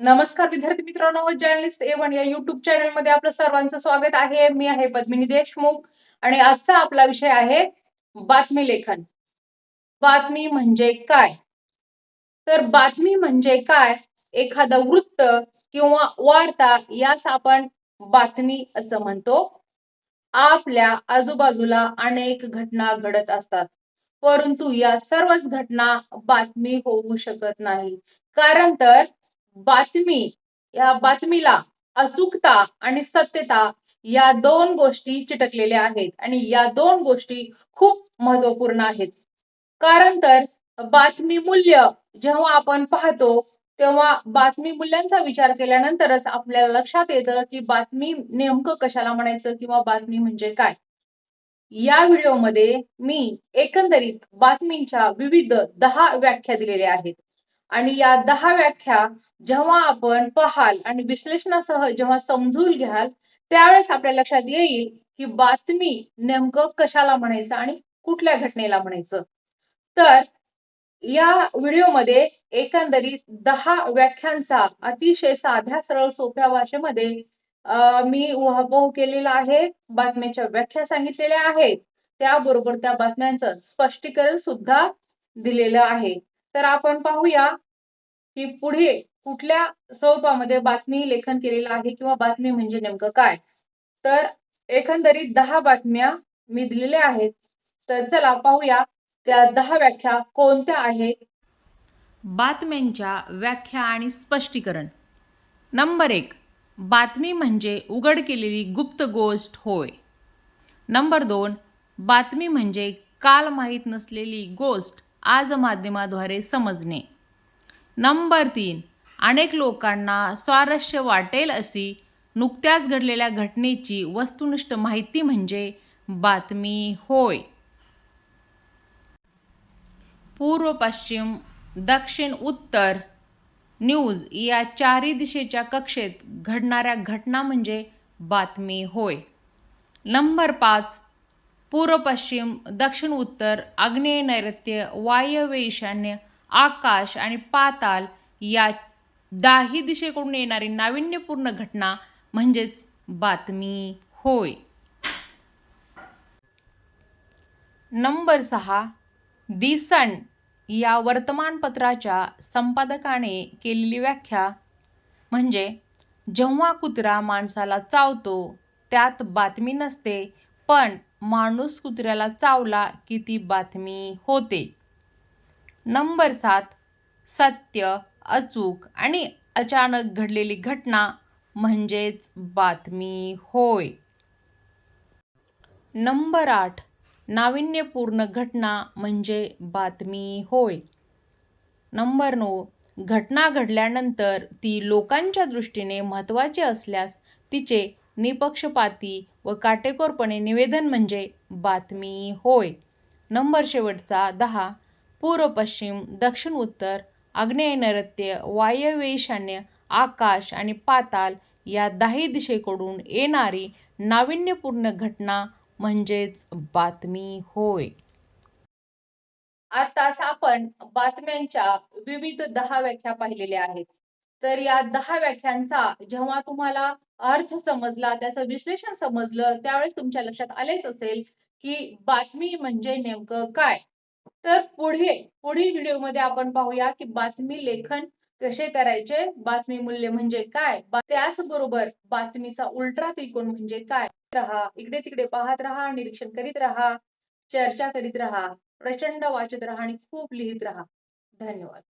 नमस्कार विद्यार्थी मित्रांनो जर्नलिस्ट ए वन या युट्यूब चॅनलमध्ये आपलं सर्वांचं स्वागत आहे. मी आहे पद्मिनी देशमुख आणि आजचा आपला विषय आहे बातमी लेखन. बातमी म्हणजे काय? तर बातमी म्हणजे काय? एखादा वृत्त किंवा वार्ता यास आपण बातमी असं म्हणतो. आपल्या आजूबाजूला अनेक घटना घडत असतात परंतु या सर्वच घटना बातमी होऊ शकत नाही. कारण तर बातमी या बातमीला अचूकता आणि सत्यता या दोन गोष्टी चिटकलेल्या आहेत आणि या दोन गोष्टी खूप महत्त्वपूर्ण आहेत. कारण तर बातमी मूल्य जेव्हा आपण पाहतो तेव्हा बातमी मूल्यांचा विचार केल्यानंतरच आपल्याला लक्षात येतं की बातमी नेमकं कशाला म्हणायचं किंवा बातमी म्हणजे काय. या व्हिडिओमध्ये मी एकंदरीत बातमींच्या विविध दहा व्याख्या दिलेल्या आहेत. आणि या दहा व्याख्या जेव्हा आपण पाहाल आणि विश्लेषणासह जेव्हा समजून घ्याल त्यावेळेस आपल्या लक्षात येईल ही बातमी नेमकं कशाला म्हणायचं आणि कुठल्या घटनेला म्हणायचं. तर या व्हिडिओमध्ये एकंदरीत दहा व्याख्यांचा अतिशय साध्या सरळ सोप्या भाषेमध्ये मी उहापोह केलेला आहे बातम्याच्या व्याख्या सांगितलेल्या आहेत त्याबरोबर त्या बातम्यांचं स्पष्टीकरण सुद्धा दिलेलं आहे. तर आपण पाहूया की पुढे कुठल्या स्वरूपामध्ये बातमी लेखन केलेलं आहे किंवा बातमी म्हणजे नेमकं काय? तर एकंदरीत दहा बातम्या मी दिलेल्या आहेत. तर चला पाहूया त्या दहा व्याख्या कोणत्या आहेत? बातम्यांच्या व्याख्या आणि स्पष्टीकरण. नंबर एक बातमी म्हणजे उघड केलेली गुप्त गोष्ट होय. नंबर दोन बातमी म्हणजे काल माहीत नसलेली गोष्ट. आज माध्यमाद्वारे समजणे. नंबर तीन. अनेक लोकांना स्वारस्य वाटेल अशी नुकत्याच घडलेल्या घटनेची वस्तुनिष्ठ माहिती म्हणजे बातमी होय. पूर्व पश्चिम दक्षिण उत्तर न्यूज या चारही दिशेच्या कक्षेत घडणाऱ्या घटना म्हणजे बातमी होय. नंबर पाच. पूर्व पश्चिम दक्षिण उत्तर आग्नेय नैऋत्य वायव्य ईशान्य आकाश आणि पाताल या दाही दिशेकडून येणारी नाविन्यपूर्ण घटना म्हणजेच बातमी होय. नंबर सहा दी सन या वर्तमानपत्राच्या संपादकाने केलेली व्याख्या म्हणजे जेव्हा कुत्रा माणसाला चावतो त्यात बातमी नसते पण माणूस कुत्र्याला चावला की ती बातमी होते. नंबर सात सत्य अचूक आणि अचानक घडलेली घटना म्हणजेच बातमी होय. नंबर आठ नाविन्यपूर्ण घटना म्हणजे बातमी होय. नंबर नऊ घटना घडल्यानंतर ती लोकांच्या दृष्टीने महत्त्वाची असल्यास तिचे निपक्षपाती व काटेकोरपणे निवेदन म्हणजे बातमी होय. नंबर शेवटचा दहा पूर्व पश्चिम दक्षिण उत्तर आग्नेय नैऋत्य वायव्य ईशान्य आकाश आणि पाताल या दाही दिशेकडून येणारी नाविन्यपूर्ण घटना म्हणजेच बातमी होय. आताच आपण बातम्यांच्या विविध दहा व्याख्या पाहिलेल्या आहेत. तर या दहा व्याख्यांचा जेव्हा तुम्हाला अर्थ समजला त्याचं विश्लेषण समजलं त्यावेळेस तुमच्या लक्षात आलेच असेल की बातमी म्हणजे नेमकं काय? तर पुढे पुढील व्हिडिओमध्ये आपण पाहूया की बातमी लेखन कसे करायचे बातमी मूल्य म्हणजे काय त्याचबरोबर बातमीचा उलटा त्रिकोण म्हणजे काय? राहा इकडे तिकडे पाहत राहा निरीक्षण करीत राहा चर्चा करीत राहा प्रचंड वाचत राहा आणि खूप लिहित राहा. धन्यवाद.